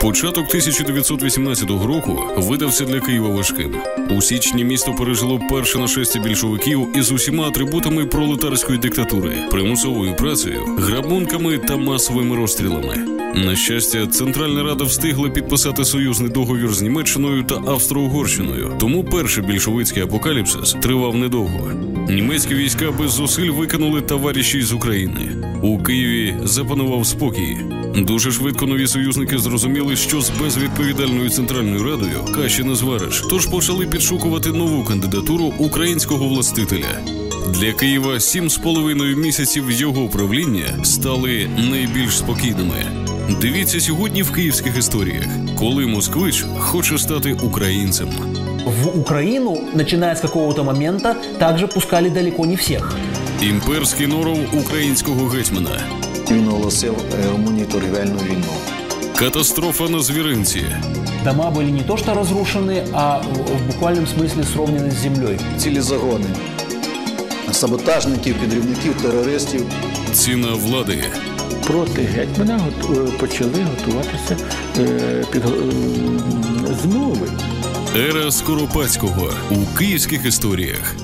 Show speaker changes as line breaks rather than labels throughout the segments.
Початок 1918 року видався для Києва важким. У січні місто пережило перше нашестя більшовиків із усіма атрибутами пролетарської диктатури, примусовою працею, грабунками та масовими розстрілами. На щастя, Центральна Рада встигла підписати союзний договір з Німеччиною та Австро-Угорщиною. Тому перший більшовицький апокаліпсис тривав недовго. Німецькі війська без зусиль викинули товариші з України. У Києві запанував спокій. Дуже швидко нові союзники зрозуміли, що з безвідповідальною центральною радою каші не звариш, тож почали підшукувати нову кандидатуру українського властителя. Для Києва сім з половиною місяців його правління стали найбільш спокійними. Дивіться сьогодні в київських історіях, коли москвич хоче стати українцем.
В Украину, начиная с какого-то момента, также пускали далеко не всех.
Імперський норов українського гетьмана,
Він оголосив е, Румунії торгівельну війну.
катастрофа на звіринці,
Дома были не то что разрушены, а в в буквальном смысле сровнены с землей.
Цілі загони саботажників, підривників, терористів.
ціна влади,
проти гетьмана гот- е, почали готуватися е, під, е, змови.
ера Скоропадського у київських історіях.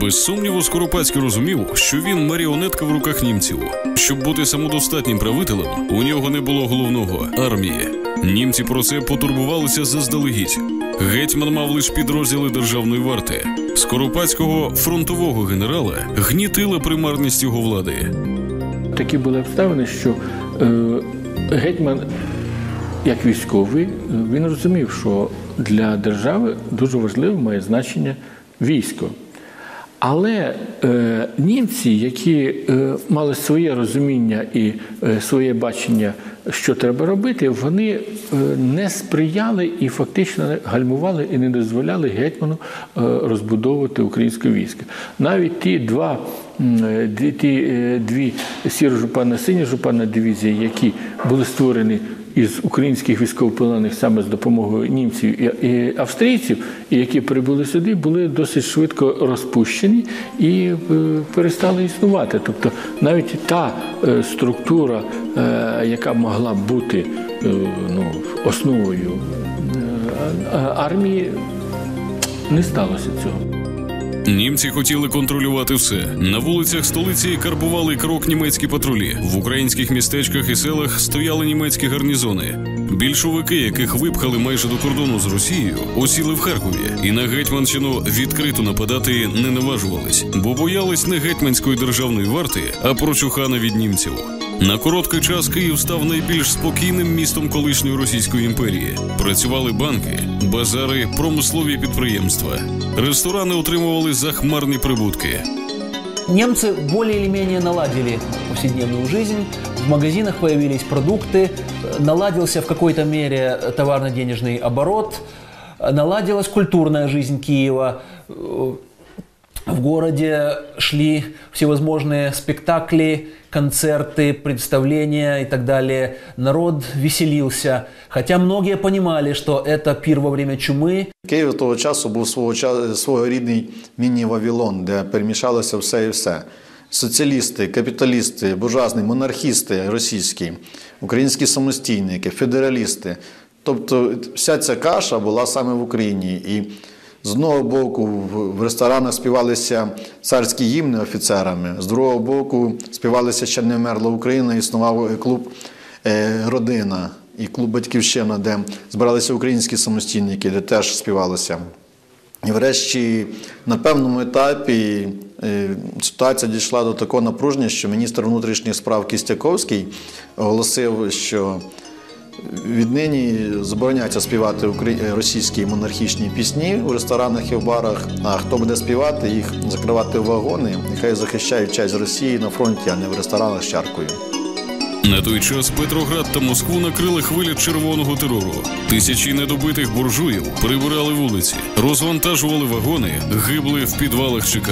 Без сумніву, Скоропадський розумів, що він маріонетка в руках німців. Щоб бути самодостатнім правителем, у нього не було головного армії. Німці про це потурбувалися заздалегідь. Гетьман мав лише підрозділи державної варти. Скоропадського фронтового генерала гнітила примарність його влади.
Такі були обставини, що е, гетьман, як військовий, е, він розумів, що для держави дуже важливо має значення військо. Але е, німці, які е, мали своє розуміння і е, своє бачення, що треба робити, вони е, не сприяли і фактично гальмували і не дозволяли гетьману е, розбудовувати українське військо. Навіть ті два е, ті, е, дві сіро-жупанна синя жупанна дивізії, які були створені із українських військовополонених саме з допомогою німців і, австрійців, які прибули сюди, були досить швидко розпущені і е, перестали існувати. Тобто навіть та е, структура, е, яка могла бути ну, основою армії, не сталося цього.
Німці хотіли контролювати все. На вулицях столиці карбували крок німецькі патрулі. В українських містечках і селах стояли німецькі гарнізони. Більшовики, яких випхали майже до кордону з Росією, осіли в Харкові, і на Гетьманщину відкрито нападати не наважувались, бо боялись не гетьманської державної варти, а прочухана від німців. На короткий час Київ став найбільш спокійним містом колишньої Російської імперії. Працювали банки, базари, промислові підприємства. Ресторани отримували захмарні прибутки.
Немцы более или менее наладили повседневную жизнь. В магазинах появились продукты, э, наладился в какой-то мере товарно-денежный оборот, э, наладилась культурная жизнь Киева. Э, В городе шли всевозможные спектакли, концерты, представления и так далее. Народ веселился. Хотя многие понимали, что это пир во время чумы,
Київ того часу був свого часу своєрідний міні-Вавилон, де перемішалося все і все. Соціалісти, капіталісти, буржуазні, монархісти російські, українські самостійники, федералісти. Тобто вся ця каша була саме в Україні. І з одного боку в- ресторанах співалися царські гімни офіцерами, з другого боку співалися ще не вмерла Україна, існував клуб е, Родина і клуб Батьківщина, де збиралися українські самостійники, де теж співалося. І врешті на певному етапі е, ситуація дійшла до такого напруження, що міністр внутрішніх справ Кістяковський оголосив, що віднині забороняється співати російські монархічні пісні у ресторанах і в барах. А хто буде співати, їх закривати в вагони, нехай захищають честь Росії на фронті, а не в ресторанах з чаркою.
На той час Петроград та Москву накрили хвиля червоного терору. Тисячі недобитих буржуїв прибирали вулиці, розвантажували вагони, гибли в підвалах ЧК.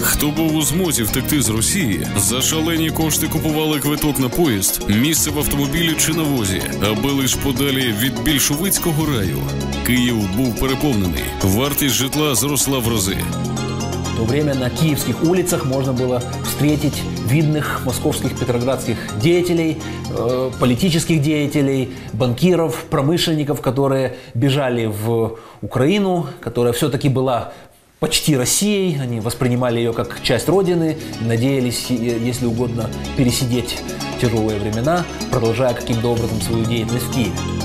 Хто був у змозі втекти з Росії, за шалені кошти купували квиток на поїзд, місце в автомобілі чи на возі, аби лиш подалі від більшовицького раю. Київ був переповнений, вартість житла зросла в рази.
В то время на киевских улицах можно было встретить видных московских, петроградских деятелей, э, политических деятелей, банкиров, промышленников, которые бежали в Украину, которая все-таки была почти Россией, они воспринимали ее как часть Родины, надеялись, если угодно, пересидеть тяжелые времена, продолжая каким-то образом свою деятельность в Киеве.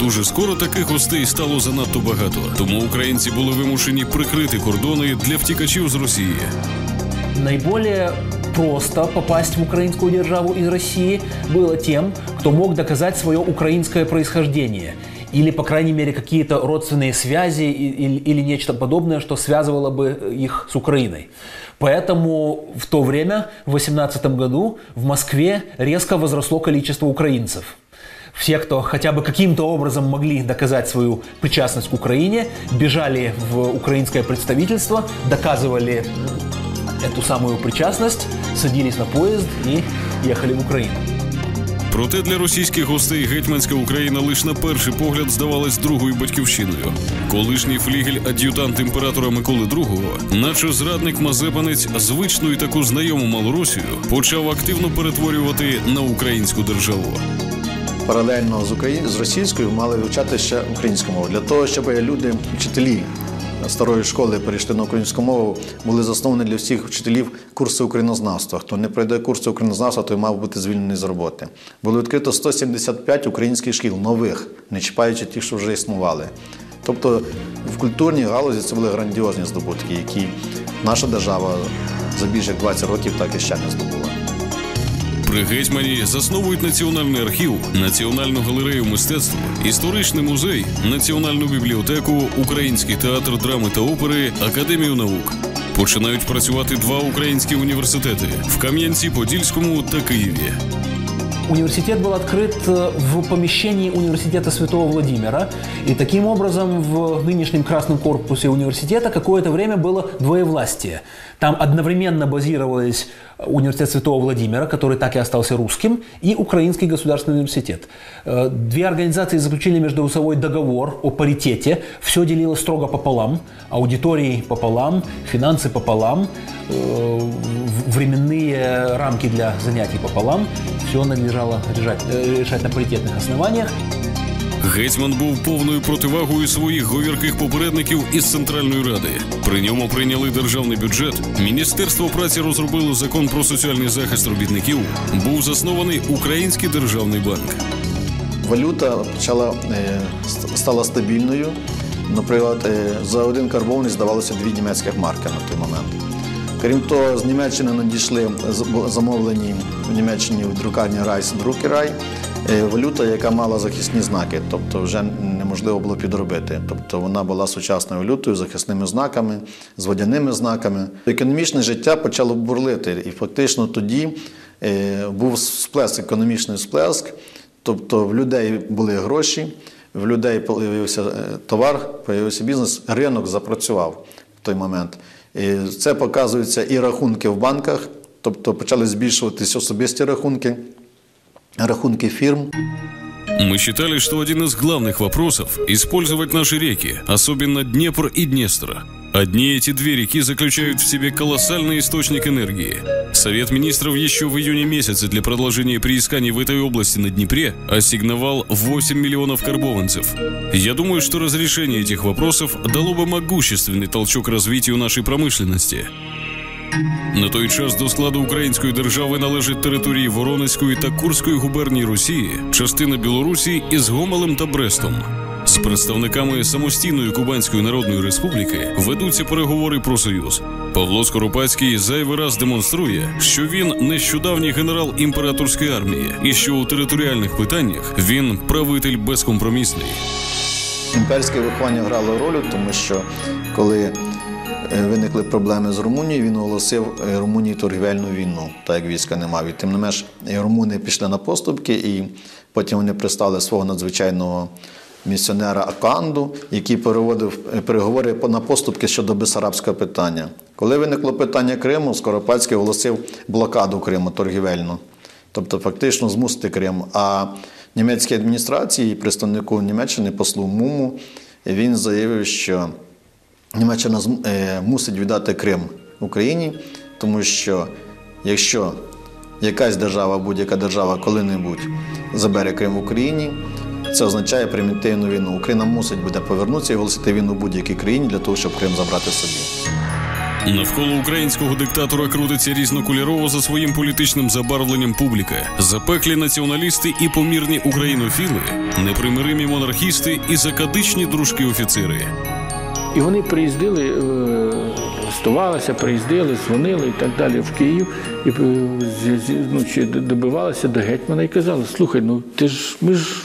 Дуже скоро таких гостей стало занадто багато, тому українці були вимушені прикрити кордони для втікачів з Росії.
Наиболее просто попасть в украинскую державу из России было тем, кто мог доказать свое украинское происхождение или, по крайней мере, какие-то родственные связи и- или, или нечто подобное, что связывало бы их с Украиной. Поэтому в то время, в 18 году, в Москве резко возросло количество украинцев. Все, кто хотя бы каким-то образом могли доказать свою причастность к Украине, бежали в украинское представительство, доказывали эту самую причастность, садились на поезд и ехали в Украину.
Проте для російських гостей гетьманська Україна лише на перший погляд здавалась другою батьківщиною. Колишній флігель ад'ютант імператора Миколи II, наче зрадник Мазепанець, звичну і таку знайому Малоросію, почав активно перетворювати на українську державу.
Паралельно з Україн... з російською мали вивчати ще українську мову. Для того, щоб люди, вчителі старої школи перейшли на українську мову, були засновані для всіх вчителів курси українознавства. Хто не пройде курси українознавства, той мав бути звільнений з роботи. Було відкрито 175 українських шкіл нових, не чіпаючи тих, що вже існували. Тобто в культурній галузі це були грандіозні здобутки, які наша держава за більше як 20 років так і ще не здобула
При гетьмані засновують національний архів, національну галерею мистецтва, історичний музей, національну бібліотеку, український театр драми та опери, академію наук. Починають працювати два українські університети в Кам'янці-Подільському та Києві.
Университет был открыт э, в помещении университета Святого Владимира, и таким образом в нынешнем красном корпусе университета какое-то время было двоевластие. Там одновременно базировались университет Святого Владимира, который так и остался русским, и Украинский государственный университет. Э, Две организации заключили междоусовой договор о паритете. Все делилось строго пополам. Аудитории пополам, финансы пополам, э, временные рамки для занятий пополам. Все надлежало решать, э, решать на паритетных основаниях.
Гетьман був повною противагою своїх говірких попередників із Центральної Ради. При ньому прийняли державний бюджет. Міністерство праці розробило закон про соціальний захист робітників. Був заснований Український державний банк.
Валюта почала е, стала стабільною. Наприклад, е, за один карбованець здавалося дві німецьких марки на той момент. Крім того, з Німеччини надійшли замовлені в Німеччині в друкарні Райс Друкерай е, валюта, яка мала захисні знаки, тобто вже неможливо було підробити. Тобто вона була сучасною валютою, захисними знаками, з водяними знаками. Економічне життя почало бурлити, і фактично тоді е, був сплеск, економічний сплеск. Тобто в людей були гроші, в людей з'явився товар, з'явився бізнес, ринок запрацював в той момент. І це показується і рахунки в банках, тобто почали збільшуватись особисті рахунки, рахунки фірм.
Мы считали, что один из главных вопросов – использовать наши реки, особенно Днепр и Днестр. Одни эти две реки заключают в себе колоссальный источник энергии. Совет министров еще в июне месяце для продолжения приисканий в этой области на Днепре ассигновал 8 миллионов карбованцев. Я думаю, что разрешение этих вопросов дало бы могущественный толчок развитию нашей промышленности. На той час до складу української держави належать території Воронезької та Курської губернії Росії, частина Білорусі із Гомелем та Брестом. З представниками самостійної Кубанської Народної Республіки ведуться переговори про союз. Павло Скоропадський зайвий раз демонструє, що він нещодавній генерал імператорської армії, і що у територіальних питаннях він правитель безкомпромісний.
Імперське виховання грало роль, тому що коли виникли проблеми з Румунією, він оголосив е, Румунії торгівельну війну, так як війська не мав. І тим не менш, е, румуни пішли на поступки, і потім вони пристали свого надзвичайного місіонера Аканду, який переводив е, переговори на поступки щодо Бесарабського питання. Коли виникло питання Криму, Скоропадський оголосив блокаду Криму торгівельну, тобто фактично змусити Крим. А німецькій адміністрації, представнику Німеччини, послу Муму, він заявив, що Німеччина е, мусить віддати Крим Україні, тому що якщо якась держава, будь-яка держава коли-небудь забере Крим в Україні, це означає примітивну війну. Україна мусить буде повернутися і оголосити війну будь-якій країні для того, щоб Крим забрати собі.
Навколо українського диктатора крутиться різнокольорово за своїм політичним забарвленням публіка, запеклі націоналісти і помірні українофіли, непримиримі монархісти і закадичні дружки-офіцери.
І вони приїздили, е, листувалися, приїздили, дзвонили і так далі в Київ, і е, ну, чи добивалися до гетьмана і казали, слухай, ну ти ж ми ж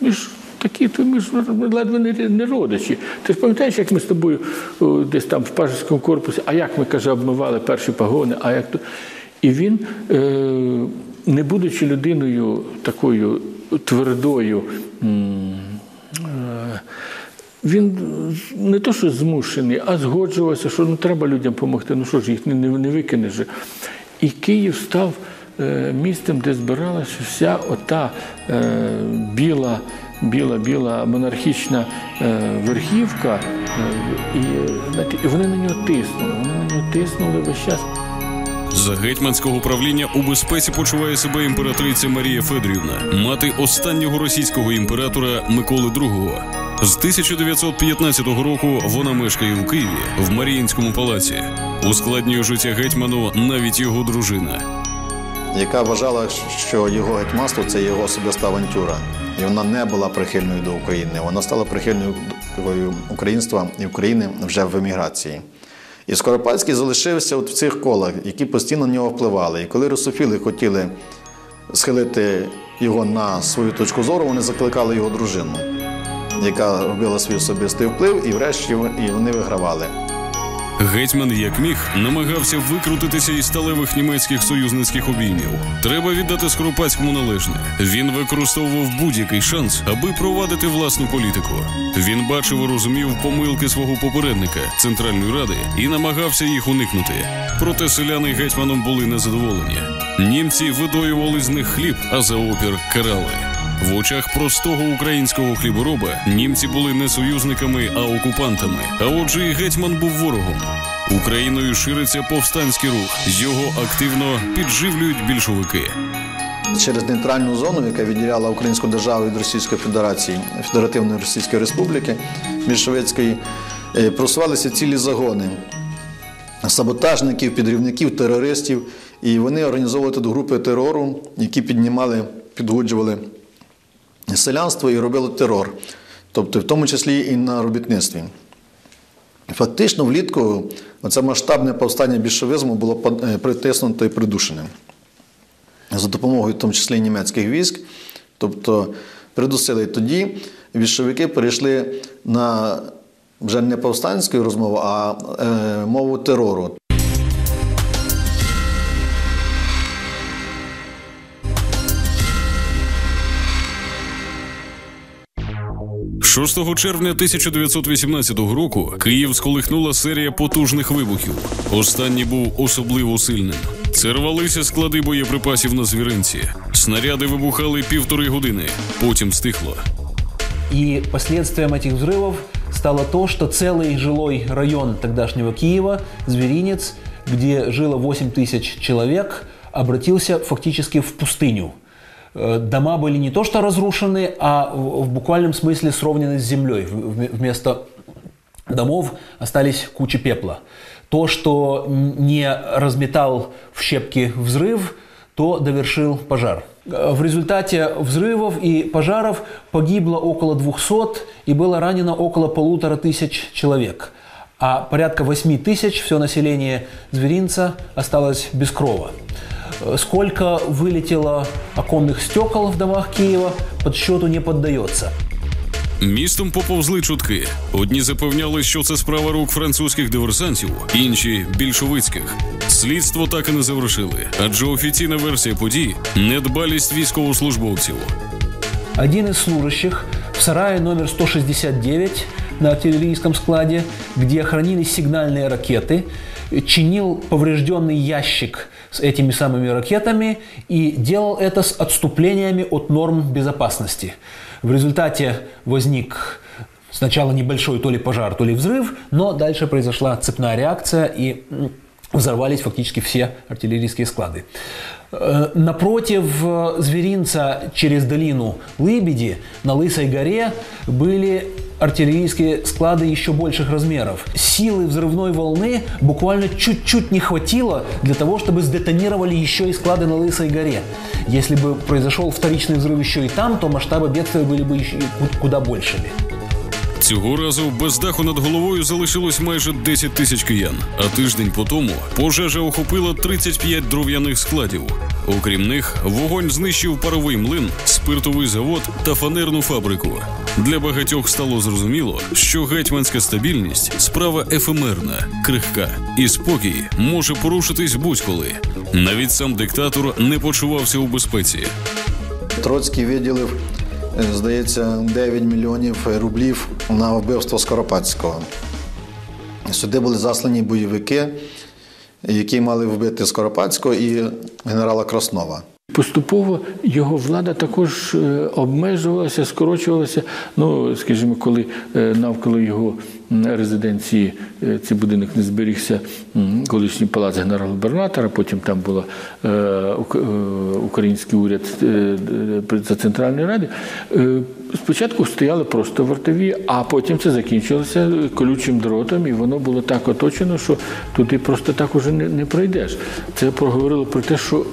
ми ж такі, то ми ж ледве не, не родичі. Ти ж пам'ятаєш, як ми з тобою о, десь там в пажеському корпусі, а як ми каже, обмивали перші погони, а як то. І він, е, не будучи людиною такою твердою. м, він не то, що змушений, а згоджувався, що ну, треба людям допомогти. Ну що ж, їх не, не, не викинеш. же. І Київ став е, містом, де збиралася вся ота е, біла, біла, біла монархічна е, верхівка. Е, і, знаєте, і вони на нього тиснули. Вони на нього тиснули весь час.
За гетьманського правління у безпеці почуває себе імператриця Марія Федорівна, мати останнього російського імператора Миколи II. З 1915 року вона мешкає у Києві в Маріїнському палаці. Ускладнює життя гетьману навіть його дружина.
яка вважала, що його гетьманство це його особиста авантюра. І вона не була прихильною до України. Вона стала прихильною українства і України вже в еміграції. І Скоропадський залишився от в цих колах, які постійно на нього впливали. І коли русофіли хотіли схилити його на свою точку зору, вони закликали його дружину, яка робила свій особистий вплив, і врешті і вони вигравали.
Гетьман, як міг, намагався викрутитися із сталевих німецьких союзницьких обіймів. Треба віддати Скоропадському належне. Він використовував будь-який шанс, аби провадити власну політику. Він бачив і розумів помилки свого попередника Центральної ради і намагався їх уникнути. Проте селяни гетьманом були незадоволені. Німці видоювали з них хліб, а за опір карали. В очах простого українського хлібороба німці були не союзниками, а окупантами. А отже, і гетьман був ворогом. Україною шириться повстанський рух. Його активно підживлюють більшовики.
через нейтральну зону, яка відділяла Українську державу від Російської Федерації, Федеративної Російської Республіки більшовицької, е, просувалися цілі загони саботажників, підрівників, терористів. І вони організовували тут групи терору, які піднімали, підгуджували селянство і робили терор, тобто в тому числі і на робітництві. Фактично, влітку це масштабне повстання більшовизму було е, притиснуто і придушене за допомогою, в тому числі німецьких військ. Тобто, придусили тоді більшовики перейшли на вже не повстанську розмову, а е, мову терору.
6 червня 1918 року Київ сколихнула серія потужних вибухів. Останній був особливо сильним. Це рвалися склади боєприпасів на звіринці. Снаряди вибухали півтори години, потім стихло.
И последствием этих взрывов стало то, что целый жилой район тогдашнего Киева, Зверинец, где жило 8 тысяч человек, обратился фактически в пустыню. Э, Дома были не то что разрушены, а в буквальном смысле сровнены с землей. Вместо домов остались кучи пепла. То, что не разметал в щепки взрыв, то довершил пожар. Э, В результате взрывов и пожаров погибло около 200 и было ранено около полутора тысяч человек. А порядка 8 тысяч все население зверинца осталось без крова. Э, Сколько вылетело оконных стекол в домах Киева, подсчету не поддается.
Містом поповзли чутки. Одні запевняли, що це справа рук французьких диверсантів, інші більшовицьких. Слідство так і не завершили, адже офіційна версія подій недбалість військовослужбовців.
Один из служащих в сарае номер 169 на артиллерийском складе, где хранились сигнальные ракеты, чинил поврежденный ящик с этими самыми ракетами и делал это с отступлениями от норм безопасности. В результате возник сначала небольшой то ли пожар, то ли взрыв, но дальше произошла цепная реакция и взорвались фактически все артиллерийские склады. Э, Напротив э, зверинца через долину Лыбеди на Лысой горе были артиллерийские склады еще больших размеров. Силы взрывной волны буквально чуть-чуть не хватило для того, чтобы сдетонировали еще и склады на Лысой горе. Если бы произошел вторичный взрыв еще и там, то масштабы бедствия были бы еще куда большими.
Цього разу без даху над головою залишилось майже 10 тисяч киян. А тиждень по тому пожежа охопила 35 дров'яних складів. Окрім них, вогонь знищив паровий млин, спиртовий завод та фанерну фабрику. Для багатьох стало зрозуміло, що гетьманська стабільність справа ефемерна, крихка, і спокій може порушитись будь-коли. Навіть сам диктатор не почувався у безпеці.
Троцький виділив, здається, 9 мільйонів рублів на вбивство Скоропадського. Сюди були заслані бойовики, які мали вбити Скоропадського і генерала Краснова.
Поступово його влада також е, обмежувалася, скорочувалася. Ну, скажімо, коли е, навколо його резиденції е, цей будинок не зберігся, колишній палац генерал-губернатора, потім там був український уряд за Центральної Ради. Спочатку стояли просто вартові, а потім це закінчилося колючим дротом, і воно було так оточено, що туди просто так уже не, пройдеш. Це проговорило про те, що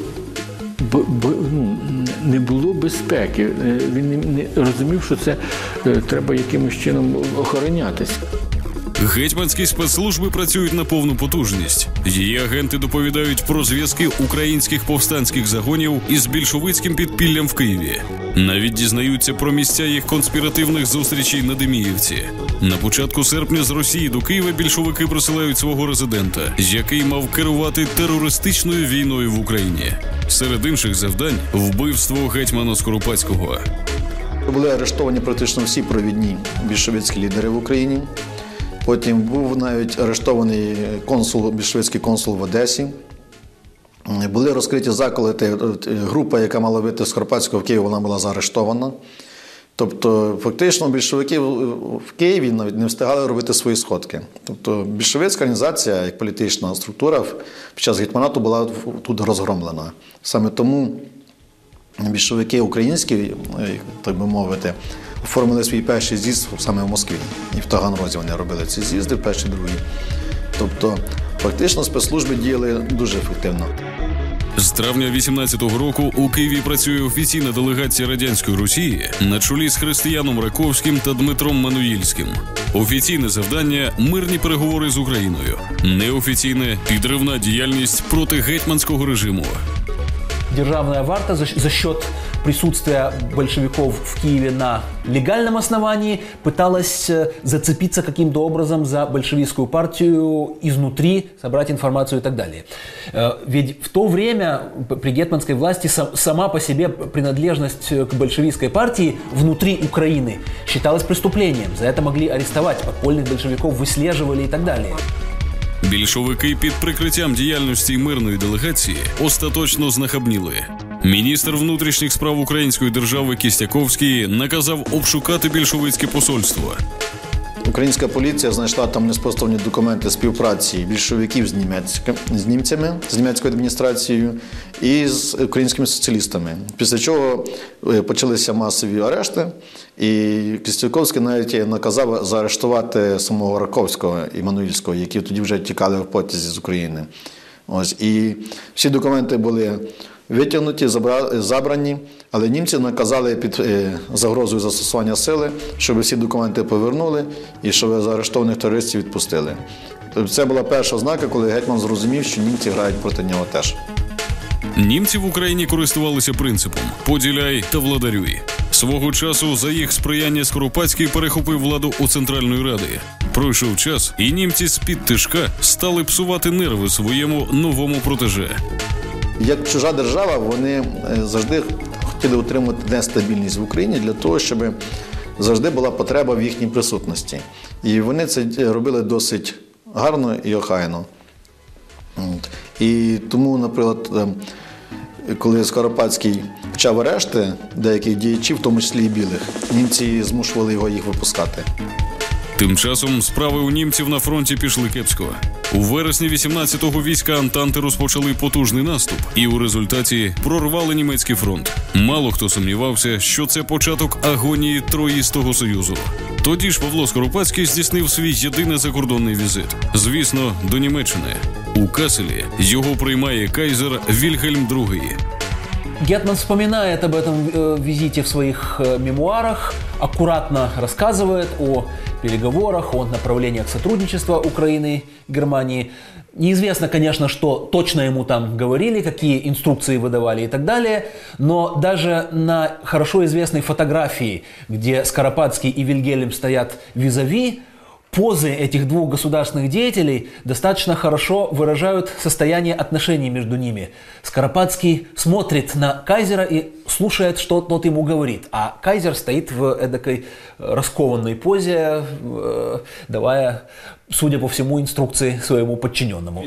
ну, не було безпеки. Е, Він не, розумів, що це е, треба якимось чином охоронятись.
Гетьманські спецслужби працюють на повну потужність. Її агенти доповідають про зв'язки українських повстанських загонів із більшовицьким підпіллям в Києві. Навіть дізнаються про місця їх конспіративних зустрічей на Деміївці. На початку серпня з Росії до Києва більшовики присилають свого резидента, який мав керувати терористичною війною в Україні. Серед інших завдань вбивство гетьмана Скоропадського.
Були арештовані практично всі провідні більшовицькі лідери в Україні. Потім був навіть арештований консул, більшовицький консул в Одесі. Були розкриті заколоти. Е, Група, яка мала вийти з Карпатського в Київ, вона була заарештована. Тобто, фактично, більшовики в в Києві навіть не встигали робити свої сходки. Тобто, більшовицька організація, як політична структура, під час гетьманату була тут розгромлена. Саме тому більшовики українські, е, так би мовити, оформили свій перший з'їзд саме в Москві. І в Таганрозі вони робили ці з'їзди, перший, другий. Тобто, фактично, спецслужби діяли дуже ефективно.
З травня 18-го року у Києві працює офіційна делегація радянської Росії на чолі з Християном Раковським та Дмитром Мануїльським. Офіційне завдання мирні переговори з Україною. Неофіційне підривна діяльність проти гетьманського режиму.
Державная варта за, за счет присутствия большевиков в Киеве на легальном основании пыталась э, зацепиться каким-то образом за большевистскую партию изнутри, собрать информацию и так далее. Э, Ведь в то время п- при гетманской власти сам- сама по себе принадлежность э, к большевистской партии внутри Украины считалась преступлением. За это могли арестовать, подпольных большевиков выслеживали и так далее.
Більшовики під прикриттям діяльності мирної делегації остаточно знахабніли. Міністр внутрішніх справ Української держави Кістяковський наказав обшукати більшовицьке посольство.
Українська поліція знайшла там неспростовні документи співпраці більшовиків з, німецьким, з німцями, з німецькою адміністрацією і з українськими соціалістами. Після чого е, почалися масові арешти, і Кістяковський навіть наказав заарештувати самого Раковського і Мануїльського, які тоді вже тікали в потязі з України. Ось і всі документи були витягнуті, забрані, але німці наказали під е, загрозою застосування сили, щоб всі документи повернули і щоб заарештованих терористів відпустили. Це була перша ознака, коли гетьман зрозумів, що німці грають проти нього теж.
Німці в Україні користувалися принципом поділяй та владарюй. Свого часу за їх сприяння Скоропадський перехопив владу у Центральної Ради. Пройшов час, і німці з під тишка стали псувати нерви своєму новому протеже.
Як чужа держава, вони е, завжди хотіли утримати нестабільність в Україні для того, щоб завжди була потреба в їхній присутності. І вони це робили досить гарно і охайно. І тому, наприклад, е, коли Скоропадський почав арешти деяких діячів, в тому числі і білих, німці змушували його їх випускати.
Тим часом справи у німців на фронті пішли кепсько. У вересні 18-го війська Антанти розпочали потужний наступ, і у результаті прорвали німецький фронт. Мало хто сумнівався, що це початок агонії Троїстого союзу. Тоді ж Павло Скоропадський здійснив свій єдиний закордонний візит. Звісно, до Німеччини. У Каселі його приймає кайзер Вільгельм II.
Гетман вспоминает об этом э, визите в своих э, мемуарах, Аккуратно рассказывает о переговорах, о направлениях сотрудничества Украины и Германии. Неизвестно, конечно, что точно ему там говорили, какие инструкции выдавали и так далее, но даже на хорошо известной фотографии, где Скоропадский и Вильгельм стоят визави, позы этих двух государственных деятелей достаточно хорошо выражают состояние отношений между ними. Скоропадский смотрит на Кайзера и слушает, что тот ему говорит, а Кайзер стоит в эдакой раскованной позе, э, давая, судя по всему, инструкции своему подчиненному.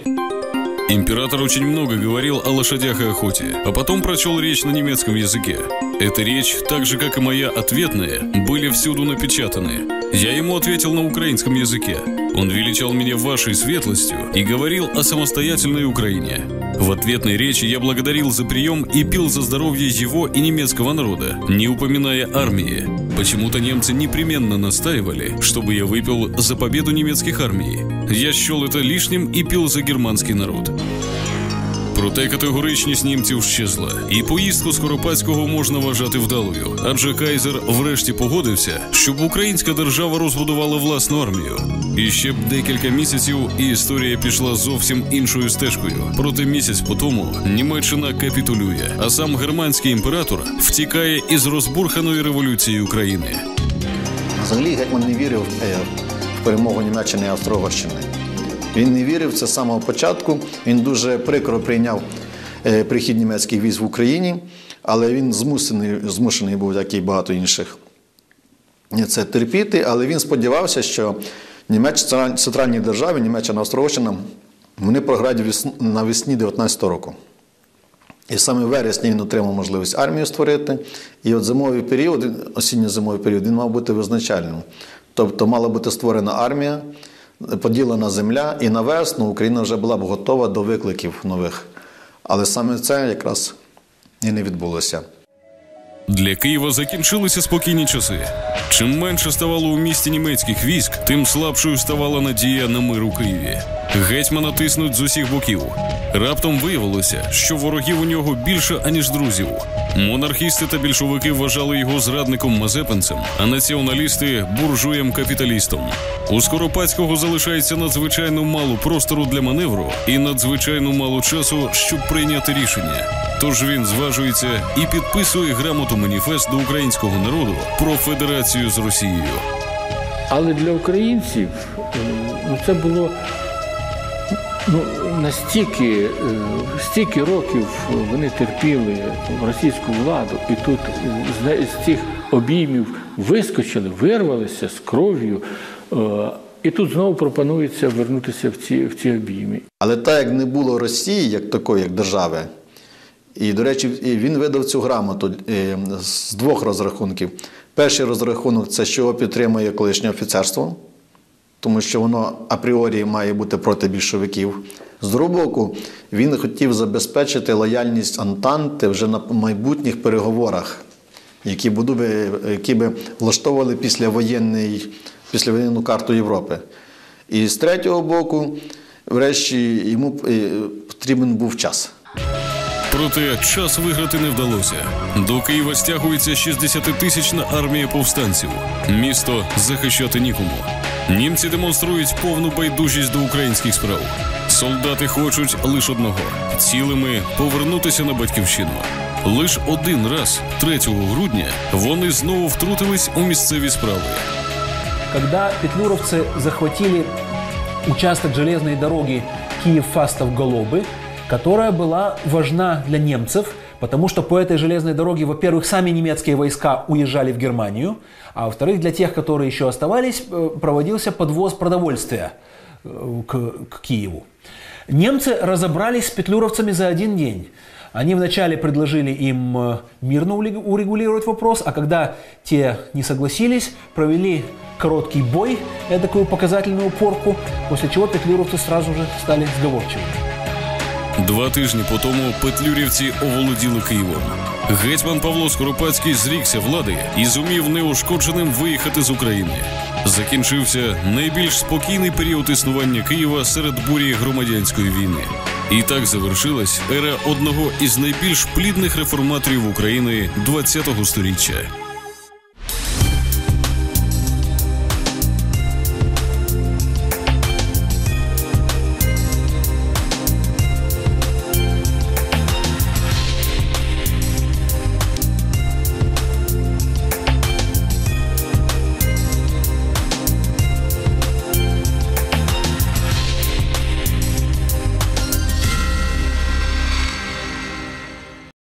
Император очень много говорил о лошадях и охоте, а потом прочел речь на немецком языке. Эта речь, так же как и моя ответная, были всюду напечатаны. Я ему ответил на украинском языке. Он величал меня вашей светлостью и говорил о самостоятельной Украине. В ответной речи я благодарил за прием и пил за здоровье его и немецкого народа, не упоминая армии. Почему-то немцы непременно настаивали, чтобы я выпил за победу немецких армий. Я счел это лишним и пил за германский народ. Проте категоричність німців щезла, і поїздку Скоропадського можна вважати вдалою, адже Кайзер врешті погодився, щоб українська держава розбудувала власну армію. І ще б декілька місяців, і історія пішла зовсім іншою стежкою. Проте місяць по тому Німеччина капітулює, а сам германський імператор втікає із розбурханої революції України.
Взагалі гетьман не вірив е, в перемогу Німеччини і Австро-Угорщини. Він не вірив це з самого початку. Він дуже прикро прийняв е, прихід німецьких військ в Україні, але він змусений, змушений був, як і багато інших, це терпіти. Але він сподівався, що Німеччина центральні держави, Німеччина Австро-Угорщина, вони програють навесні 19-го року. І саме в вересні він отримав можливість армію створити. І от зимовий період, осінньо-зимовий період, він мав бути визначальним. Тобто мала бути створена армія, поділена земля, і на весну Україна вже була б готова до викликів нових. Але саме це якраз і не відбулося.
Для Києва закінчилися спокійні часи. Чим менше ставало у місті німецьких військ, тим слабшою ставала надія на мир у Києві. Гетьмана тиснуть з усіх боків. Раптом виявилося, що ворогів у нього більше аніж друзів. Монархісти та більшовики вважали його зрадником мазепинцем, а націоналісти буржуєм капіталістом. У Скоропадського залишається надзвичайно мало простору для маневру і надзвичайно мало часу, щоб прийняти рішення. Тож він зважується і підписує грамоту маніфест до українського народу про федерацію з Росією.
Але для українців ну, це було ну, настільки, е, стільки років вони терпіли російську владу, і тут з цих обіймів вискочили, вирвалися з кров'ю. Е, і тут знову пропонується вернутися в ці в ці обійми.
Але так як не було Росії, як такої, як держави, і, до речі, він видав цю грамоту е, з двох розрахунків. Перший розрахунок це що його підтримує колишнє офіцерство, тому що воно апріорі має бути проти більшовиків. З другого боку, він хотів забезпечити лояльність Антанти вже на майбутніх переговорах, які би, які би влаштовували післявоєнний, післявоєнну карту Європи. І з третього боку, врешті, йому е, потрібен був час.
Проте час виграти не вдалося. До Києва стягується 60-тисячна армія повстанців. Місто захищати нікому. Німці демонструють повну байдужість до українських справ. Солдати хочуть лише одного цілими повернутися на батьківщину. Лиш один раз, 3 грудня, вони знову втрутились у місцеві справи.
Когда петлюровцы захватили участок железной дороги Киев-Фастов-Голобы, которая была важна для немцев, потому что по этой железной дороге, во-первых, сами немецкие войска уезжали в Германию, а во-вторых, для тех, которые еще оставались, э, проводился подвоз продовольствия э, к, к Киеву. Немцы разобрались с петлюровцами за один день. Они вначале предложили им э, мирно урегулировать вопрос, а когда те не согласились, провели короткий бой, такую показательную порку, после чего петлюровцы сразу же стали сговорчивыми.
Два тижні по тому петлюрівці оволоділи Києвом. Гетьман Павло Скоропадський зрікся влади і зумів неушкодженим виїхати з України. Закінчився найбільш спокійний період існування Києва серед бурі громадянської війни. І так завершилась ера одного із найбільш плідних реформаторів України ХХ століття.